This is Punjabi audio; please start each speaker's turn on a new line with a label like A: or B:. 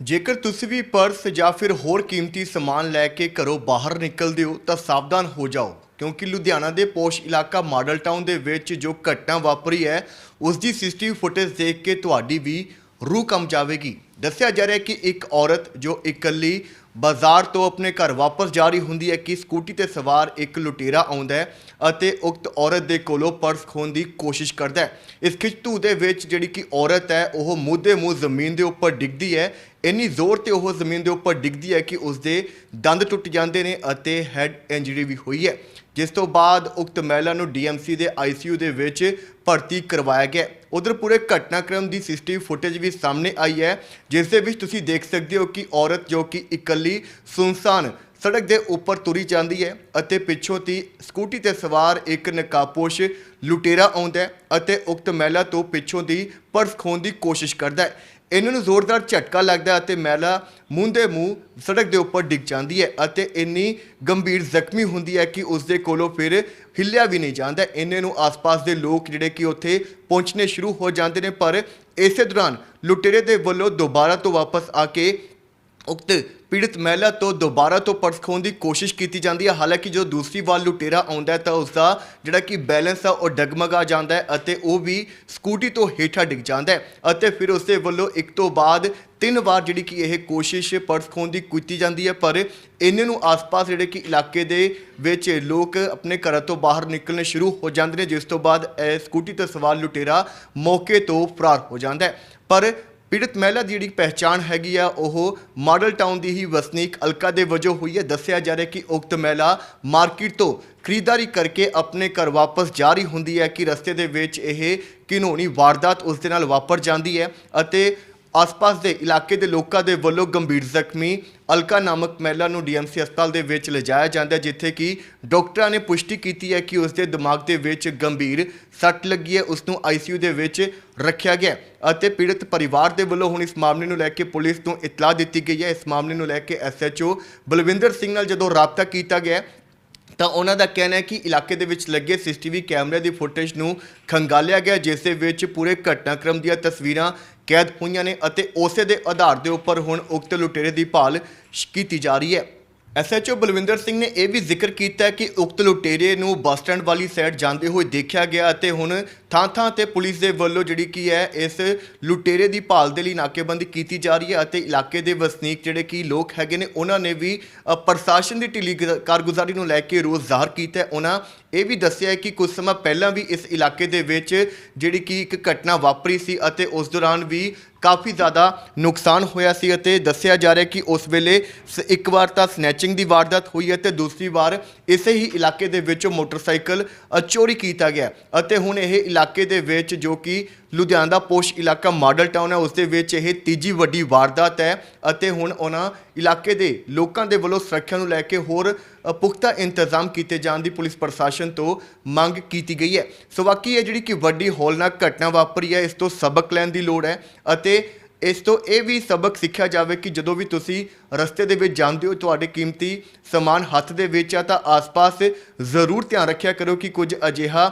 A: ਜੇਕਰ ਤੁਸੀਂ ਵੀ ਪਰਸ ਜਾਂ ਫਿਰ ਹੋਰ ਕੀਮਤੀ ਸਮਾਨ ਲੈ ਕੇ ਘਰੋਂ ਬਾਹਰ ਨਿਕਲਦੇ ਹੋ, ਤਾਂ ਸਾਵਧਾਨ ਹੋ ਜਾਓ, ਕਿਉਂਕਿ ਲੁਧਿਆਣਾ ਦੇ ਪੋਸ਼ ਇਲਾਕਾ ਮਾਡਲ ਟਾਊਨ ਦੇ ਵਿੱਚ ਜੋ ਘਟਨਾ ਵਾਪਰੀ ਹੈ ਉਸ ਦੀ ਸੀਸੀਟੀਵੀ ਫੁਟੇਜ ਦੇਖ ਕੇ ਤੁਹਾਡੀ ਵੀ ਰੂਹ ਕੰਬ ਜਾਵੇਗੀ। ਦੱਸਿਆ ਜਾ ਰਿਹਾ ਹੈ ਕਿ ਇੱਕ ਔਰਤ ਜੋ ਇਕੱਲੀ ਬਾਜ਼ਾਰ ਤੋਂ ਆਪਣੇ ਘਰ ਵਾਪਸ ਜਾ ਰਹੀ ਹੁੰਦੀ ਹੈ, ਕਿ ਸਕੂਟੀ ਤੇ ਸਵਾਰ ਇੱਕ ਲੁਟੇਰਾ ਆਉਂਦਾ ਹੈ ਅਤੇ ਉਕਤ ਔਰਤ ਦੇ ਕੋਲੋਂ ਪਰਸ ਖੋਣ ਦੀ ਕੋਸ਼ਿਸ਼ ਕਰਦਾ ਹੈ। ਇਸ ਖਿੱਚਤੂ ਦੇ ਵਿੱਚ ਜਿਹੜੀ ਕਿ ਔਰਤ ਹੈ, ਉਹ ਮੂਧੇ ਮੂੰਹ ਜ਼ਮੀਨ ਦੇ ਉੱਪਰ ਡਿੱਗਦੀ ਹੈ। ਇੰਨੀ ਜ਼ੋਰ ਤੇ ਉਹ ਜ਼ਮੀਨ ਦੇ ਉੱਪਰ ਡਿੱਗਦੀ ਹੈ ਕਿ ਉਸ ਦੇ ਦੰਦ ਟੁੱਟ ਜਾਂਦੇ ਨੇ ਅਤੇ ਹੈਡ ਇੰਜਰੀ ਵੀ ਹੋਈ ਹੈ। ਜਿਸ ਤੋਂ ਬਾਅਦ ਉਕਤ ਮਹਿਲਾ ਨੂੰ ਡੀਐਮਸੀ ਦੇ ਆਈਸੀਯੂ ਦੇ ਵਿੱਚ ਭਰਤੀ ਕਰਵਾਇਆ ਗਿਆ ਉਧਰ ਪੂਰੇ ਘਟਨਾਕ੍ਰਮ ਦੀ ਸੀਸੀਟੀਵੀ ਫੁਟੇਜ ਵੀ ਸਾਹਮਣੇ ਆਈ ਹੈ, ਜਿਸ ਦੇ ਵਿੱਚ ਤੁਸੀਂ ਦੇਖ ਸਕਦੇ ਹੋ ਕਿ ਔਰਤ ਜੋ ਕਿ ਇਕੱਲੀ ਸੁਨਸਾਨ ਸੜਕ ਦੇ ਉੱਪਰ ਤੁਰੀ ਜਾਂਦੀ ਹੈ ਅਤੇ ਪਿੱਛੋਂ ਦੀ ਸਕੂਟੀ ਤੇ ਸਵਾਰ ਇੱਕ ਨਕਾਬਪੋਸ਼ ਲੁਟੇਰਾ ਆਉਂਦਾ ਹੈ ਅਤੇ ਉਕਤ ਮਹਿਲਾ ਤੋਂ ਪਿੱਛੋਂ ਦੀ ਪਰਸ ਖੋਣ ਦੀ ਕੋਸ਼ਿਸ਼ ਕਰਦਾ ਹੈ। ਇਹਨਾਂ ਨੂੰ ਜ਼ੋਰਦਾਰ ਝਟਕਾ ਲੱਗਦਾ ਅਤੇ ਮਹਿਲਾ ਮੂੰਹ ਦੇ ਮੂੰਹ ਸੜਕ ਦੇ ਉੱਪਰ ਡਿੱਗ ਜਾਂਦੀ ਹੈ ਅਤੇ ਇੰਨੀ ਗੰਭੀਰ ਜ਼ਖਮੀ ਹੁੰਦੀ ਹੈ ਕਿ ਉਸ ਦੇ ਕੋਲੋਂ ਫਿਰ ਹਿੱਲਿਆ ਵੀ ਨਹੀਂ ਜਾਂਦਾ। ਇੰਨੇ ਨੂੰ ਆਸ-ਪਾਸ ਦੇ ਲੋਕ ਜਿਹੜੇ ਕਿ ਉੱਥੇ ਪਹੁੰਚਣੇ ਸ਼ੁਰੂ ਹੋ ਜਾਂਦੇ ਨੇ, ਪਰ ਇਸੇ ਦੌਰਾਨ ਲੁਟੇਰੇ ਦੇ ਵੱਲੋਂ ਦੁਬਾਰਾ ਤੋਂ ਵਾਪਸ ਆ ਕੇ ਉਕਤ ਪੀੜਤ ਮਹਿਲਾ ਤੋਂ ਦੁਬਾਰਾ ਤੋਂ ਪਰਸ ਖੋਣ ਦੀ ਕੋਸ਼ਿਸ਼ ਕੀਤੀ ਜਾਂਦੀ ਹੈ। ਹਾਲਾਂਕਿ ਜਦੋਂ ਦੂਸਰੀ ਵਾਰ ਲੁਟੇਰਾ ਆਉਂਦਾ ਹੈ ਤਾਂ ਉਸ ਦਾ ਜਿਹੜਾ ਕਿ ਬੈਲੈਂਸ ਆ, ਉਹ ਡਗਮਗਾ ਜਾਂਦਾ ਹੈ ਅਤੇ ਉਹ ਵੀ ਸਕੂਟੀ ਤੋਂ ਹੇਠਾਂ ਡਿੱਗ ਜਾਂਦਾ ਹੈ ਅਤੇ ਫਿਰ ਉਸ ਦੇ ਵੱਲੋਂ ਇੱਕ ਤੋਂ ਬਾਅਦ ਤਿੰਨ ਵਾਰ ਜਿਹੜੀ ਕਿ ਇਹ ਕੋਸ਼ਿਸ਼ ਪਰਸ ਖੋਣ ਦੀ ਕੀਤੀ ਜਾਂਦੀ ਹੈ। ਪਰ ਇਹਨਾਂ ਨੂੰ ਆਸ-ਪਾਸ ਜਿਹੜੇ ਕਿ ਇਲਾਕੇ ਦੇ ਵਿੱਚ ਲੋਕ ਆਪਣੇ ਘਰਾਂ ਤੋਂ ਬਾਹਰ ਨਿਕਲਣੇ ਸ਼ੁਰੂ ਹੋ ਜਾਂਦੇ ਨੇ, ਜਿਸ ਤੋਂ ਬਾਅਦ ਇਹ ਸਕੂਟੀ ਤੇ ਸਵਾਰ ਲੁਟੇਰਾ ਮੌਕੇ ਤੋਂ ਫਰਾਰ ਹੋ ਜਾਂਦਾ ਹੈ। ਪਰ ਪੀੜਤ ਮਹਿਲਾ ਦੀ ਜਿਹੜੀ ਪਹਿਚਾਣ ਹੈਗੀ ਆ, ਉਹ ਮਾਡਲ ਟਾਊਨ ਦੀ ਹੀ ਵਸਨੀਕ ਅਲਕਾ ਦੇ ਵਜੋਂ ਹੋਈ ਹੈ। ਦੱਸਿਆ ਜਾ ਰਿਹਾ ਕਿ ਉਕਤ ਮਹਿਲਾ ਮਾਰਕੀਟ ਤੋਂ ਖਰੀਦਦਾਰੀ ਕਰਕੇ ਆਪਣੇ ਘਰ ਵਾਪਸ ਜਾ ਰਹੀ ਹੁੰਦੀ ਹੈ ਕਿ ਰਸਤੇ ਦੇ ਵਿੱਚ ਇਹ ਘਿਨੌਣੀ ਵਾਰਦਾਤ ਉਸ ਦੇ ਨਾਲ ਵਾਪਰ ਜਾਂਦੀ ਹੈ ਅਤੇ ਆਸ-ਪਾਸ ਦੇ ਇਲਾਕੇ ਦੇ ਲੋਕਾਂ ਦੇ ਵੱਲੋਂ ਗੰਭੀਰ ਜ਼ਖਮੀ ਅਲਕਾ ਨਾਮਕ ਮਹਿਲਾ ਨੂੰ ਡੀਐਮਸੀ ਹਸਪਤਾਲ ਦੇ ਵਿੱਚ ਲਿਜਾਇਆ ਜਾਂਦਾ ਹੈ, ਜਿੱਥੇ ਕਿ ਡਾਕਟਰਾਂ ਨੇ ਪੁਸ਼ਟੀ ਕੀਤੀ ਹੈ ਕਿ ਉਸ ਦੇ ਦਿਮਾਗ ਦੇ ਵਿੱਚ ਗੰਭੀਰ ਸੱਟ ਲੱਗੀ ਹੈ ਉਸ ਨੂੰ ਆਈਸੀਯੂ ਦੇ ਵਿੱਚ ਰੱਖਿਆ ਗਿਆ ਹੈ ਅਤੇ ਪੀੜਤ ਪਰਿਵਾਰ ਦੇ ਵੱਲੋਂ ਹੁਣ ਇਸ ਮਾਮਲੇ ਨੂੰ ਲੈ ਕੇ ਪੁਲਿਸ ਨੂੰ ਇਤਲਾਹ ਦਿੱਤੀ ਗਈ ਹੈ। ਇਸ ਮਾਮਲੇ ਨੂੰ ਲੈ ਕੇ ਐਸਐਚਓ ਬਲਵਿੰਦਰ ਸਿੰਘ ਨਾਲ ਜਦੋਂ ਰਾਬਤਾ ਕੀਤਾ ਗਿਆ ਤਾਂ ਉਹਨਾਂ ਦਾ ਕਹਿਣਾ ਹੈ ਕਿ ਇਲਾਕੇ ਦੇ ਵਿੱਚ ਲੱਗੇ ਸੀਸੀਟੀਵੀ ਕੈਮਰੇ ਦੀ ਫੁਟੇਜ ਨੂੰ ਖੰਗਾਲਿਆ ਗਿਆ, ਜਿਸ ਦੇ ਵਿੱਚ ਪੂਰੇ ਘਟਨਾਕ੍ਰਮ ਦੀਆਂ ਤਸਵੀਰਾਂ ਕੈਦ ਹੋਈਆਂ ਨੇ ਅਤੇ ਉਸੇ ਦੇ ਆਧਾਰ ਦੇ ਉੱਪਰ ਹੁਣ ਉਕਤ ਲੁਟੇਰੇ ਦੀ ਭਾਲ ਸ਼- ਕੀਤੀ ਜਾ ਰਹੀ ਹੈ। ਐਸਐਚਓ ਬਲਵਿੰਦਰ ਸਿੰਘ ਨੇ ਇਹ ਵੀ ਜ਼ਿਕਰ ਕੀਤਾ ਕਿ ਉਕਤ ਲੁਟੇਰੇ ਨੂੰ ਬੱਸ ਸਟੈਂਡ ਵਾਲੀ ਸਾਈਡ ਜਾਂਦੇ ਹੋਏ ਦੇਖਿਆ ਗਿਆ ਅਤੇ ਹੁਣ ਥਾਂ-ਥਾਂ ਤੇ ਪੁਲਿਸ ਦੇ ਵੱਲੋਂ ਜਿਹੜੀ ਕੀ ਹੈ ਇਸ ਲੁਟੇਰੇ ਦੀ ਭਾਲ ਦੇ ਲਈ ਨਾਕੇਬੰਦੀ ਕੀਤੀ ਜਾ ਰਹੀ ਹੈ ਅਤੇ ਇਲਾਕੇ ਦੇ ਵਸਨੀਕ ਜਿਹੜੇ ਕਿ ਲੋਕ ਹੈਗੇ ਨੇ ਉਹਨਾਂ ਨੇ ਵੀ ਅ, ਪ੍ਰਸ਼ਾਸਨ ਦੀ ਢਿੱਲੀ ਗ- ਕਾਰਗੁਜ਼ਾਰੀ ਨੂੰ ਲੈ ਕੇ ਰੋਸ ਜ਼ਾਹਰ ਕੀਤਾ ਹੈ। ਉਹਨਾਂ ਇਹ ਵੀ ਦੱਸਿਆ ਹੈ ਕਿ ਕੁਝ ਸਮਾਂ ਪਹਿਲਾਂ ਵੀ ਇਸ ਇਲਾਕੇ ਦੇ ਵਿੱਚ ਜਿਹੜੀ ਕਿ ਇੱਕ ਘਟਨਾ ਵਾਪਰੀ ਸੀ ਅਤੇ ਉਸ ਦੌਰਾਨ ਵੀ ਕਾਫੀ ਜ਼ਿਆਦਾ ਨੁਕਸਾਨ ਹੋਇਆ ਸੀ ਅਤੇ ਦੱਸਿਆ ਜਾ ਰਿਹਾ ਕਿ ਉਸ ਵੇਲੇ ਸ- ਇੱਕ ਵਾਰ ਤਾਂ ਸਨੈਚਿੰਗ ਦੀ ਵਾਰਦਾਤ ਹੋਈ ਹੈ ਤੇ ਦੂਸਰੀ ਵਾਰ ਇਸੇ ਹੀ ਇਲਾਕੇ ਦੇ ਵਿੱਚ ਮੋਟਰਸਾਈਕਲ ਅ, ਚੋਰੀ ਕੀਤਾ ਗਿਆ ਅਤੇ ਹੁਣ ਇਹ ਇਲਾਕੇ ਦੇ ਵਿੱਚ ਜੋ ਕਿ ਲੁਧਿਆਣਾ ਦਾ ਪੋਸ਼ ਇਲਾਕਾ ਮਾਡਲ ਟਾਊਨ ਹੈ, ਉਸ ਦੇ ਵਿੱਚ ਇਹ ਤੀਜੀ ਵੱਡੀ ਵਾਰਦਾਤ ਹੈ ਅਤੇ ਹੁਣ ਉਹਨਾਂ ਇਲਾਕੇ ਦੇ ਲੋਕਾਂ ਦੇ ਵੱਲੋਂ ਸੁਰੱਖਿਆ ਨੂੰ ਲੈ ਕੇ ਹੋਰ ਪੁਖਤਾ ਇੰਤਜ਼ਾਮ ਕੀਤੇ ਜਾਣ ਦੀ ਪੁਲਿਸ ਪ੍ਰਸ਼ਾਸਨ ਤੋਂ ਮੰਗ ਕੀਤੀ ਗਈ ਹੈ। ਸੋ ਬਾਕੀ ਇਹ ਜਿਹੜੀ ਕਿ ਵੱਡੀ ਹੌਲਨਾਕ ਘਟਨਾ ਵਾਪਰੀ ਹੈ, ਇਸ ਤੋਂ ਸਬਕ ਲੈਣ ਦੀ ਲੋੜ ਹੈ ਅਤੇ ਇਸ ਤੋਂ ਇਹ ਵੀ ਸਬਕ ਸਿੱਖਿਆ ਜਾਵੇ ਕਿ ਜਦੋਂ ਵੀ ਤੁਸੀਂ ਰਸਤੇ ਦੇ ਵਿੱਚ ਜਾਂਦੇ ਹੋ, ਤੁਹਾਡੇ ਕੀਮਤੀ ਸਮਾਨ ਹੱਥ ਦੇ ਵਿੱਚ ਆ, ਤਾਂ ਆਸ-ਪਾਸ ਜ਼ਰੂਰ ਧਿਆਨ ਰੱਖਿਆ ਕਰੋ ਕਿ ਕੁਝ ਅਜਿਹਾ